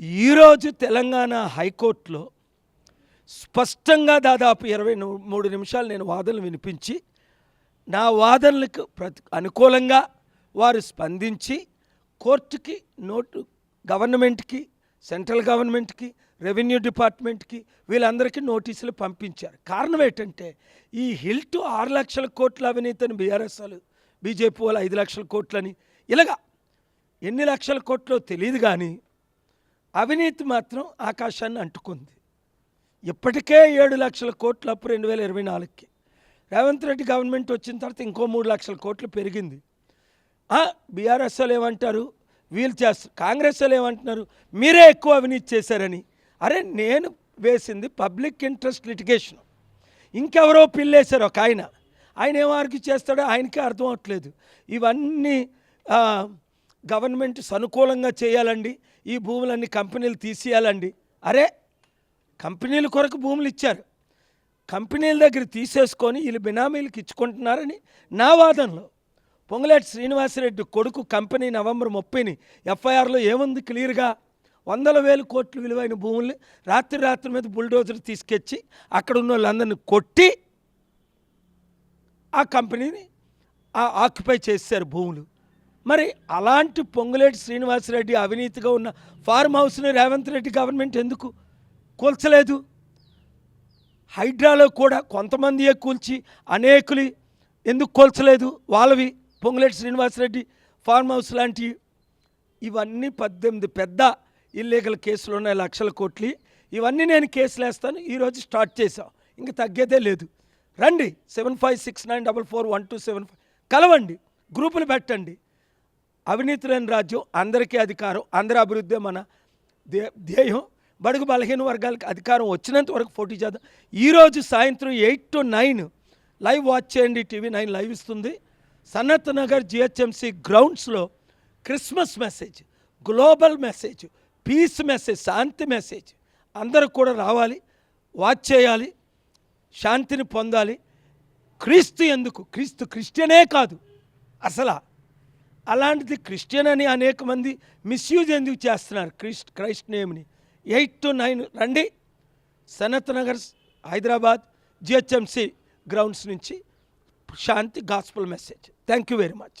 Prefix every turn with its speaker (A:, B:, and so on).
A: ఈరోజు తెలంగాణ హైకోర్టులో స్పష్టంగా దాదాపు ఇరవై మూడు నిమిషాలు నేను వాదనలు వినిపించి నా వాదనలకు ప్రతి అనుకూలంగా వారు స్పందించి కోర్టుకి నోటు గవర్నమెంట్కి సెంట్రల్ గవర్నమెంట్కి రెవెన్యూ డిపార్ట్మెంట్కి వీళ్ళందరికీ నోటీసులు పంపించారు. కారణం ఏంటంటే ఈ హిల్ టు ఆరు లక్షల కోట్ల అవినీతిని బీఆర్ఎస్ వాళ్ళు బీజేపీ వాళ్ళు ఐదు లక్షల కోట్లని ఇలాగా ఎన్ని లక్షల కోట్లో తెలియదు కానీ అవినీతి మాత్రం ఆకాశాన్ని అంటుకుంది. ఇప్పటికే ఏడు లక్షల కోట్లు అప్పు రెండు వేల ఇరవై నాలుగుకి. రేవంత్ రెడ్డి గవర్నమెంట్ వచ్చిన తర్వాత ఇంకో మూడు లక్షల కోట్లు పెరిగింది. బీఆర్ఎస్ వాళ్ళు ఏమంటారు? వీళ్ళు చేస్తారు కాంగ్రెస్ వాళ్ళు ఏమంటున్నారు? మీరే ఎక్కువ అవినీతి చేశారని. అరే నేను వేసింది పబ్లిక్ ఇంట్రెస్ట్ లిటిగేషన్. ఇంకెవరో పిల్లేశారు ఒక ఆయన. ఆయన ఏం ఆర్గ్యూ చేస్తాడో ఆయనకే అర్థం అవట్లేదు. ఇవన్నీ గవర్నమెంట్ అనుకూలంగా చేయాలండి. ఈ భూములన్నీ కంపెనీలు తీసేయాలండి. అరే కంపెనీల కొరకు భూములు ఇచ్చారు. కంపెనీల దగ్గర తీసేసుకొని వీళ్ళు బినామీలకు ఇచ్చుకుంటున్నారని నా వాదనలో. పొంగులేటి శ్రీనివాసరెడ్డి కొడుకు కంపెనీ నవంబర్ ముప్పైని ఎఫ్ఐఆర్లో ఏముంది క్లియర్గా? వందల వేల కోట్ల విలువైన భూముల్ని రాత్రి రాత్రి మీద బుల్డోజర్ తీసుకొచ్చి అక్కడ ఉన్న వాళ్ళందరినీ కొట్టి ఆ కంపెనీని ఆ- ఆక్యుపై చేశారు భూములు. మరి అలాంటి పొంగులేటి శ్రీనివాసరెడ్డి అవినీతిగా ఉన్న ఫార్మ్ హౌస్ని రేవంత్ రెడ్డి గవర్నమెంట్ ఎందుకు కూల్చలేదు? హైడ్రాలో కూడా కొంతమందియే కూల్చి అనేకులు ఎందుకు కూల్చలేదు? వాళ్ళవి పొంగులేటి శ్రీనివాసరెడ్డి ఫార్మ్ హౌస్ లాంటివి ఇవన్నీ పద్దెనిమిది పెద్ద ఇల్లీగల్ కేసులు ఉన్నాయి లక్షల కోట్లు. ఇవన్నీ నేను కేసులు వేస్తాను ఈరోజు స్టార్ట్ చేసాం ఇంక తగ్గేదే లేదు. రండి seven five six nine double four one two seven five కలవండి గ్రూపులు పెట్టండి. అవినీతి లేని రాజ్యం అందరికీ అధికారం అందరి అభివృద్ధి మన దే ధ్యేయం. బడుగు బలహీన వర్గాలకు అధికారం వచ్చినంత వరకు పోటీ చేద్దాం. ఈరోజు సాయంత్రం eight to nine live watch చేయండి. టీవీ నైన్ లైవ్ ఇస్తుంది. సన్నత్ నగర్ జిహెచ్ఎంసి గ్రౌండ్స్లో Christmas message global message peace message శాంతి మెసేజ్ అందరూ కూడా రావాలి. వాచ్ చేయాలి. శాంతిని పొందాలి. క్రీస్తు ఎందుకు? క్రీస్తు క్రిస్టియనే కాదు. అసలా అలాంటిది క్రిస్టియన్ అని అనేక మంది మిస్యూజ్ ఎందుకు చేస్తున్నారు? క్రిస్ట్ క్రైస్ట్ నేమ్ని. ఎయిట్ టు నైన్ రండి. సనత్ నగర్ హైదరాబాద్ జిహెచ్ఎంసి గ్రౌండ్స్ నుంచి శాంతి gospel message thank you very much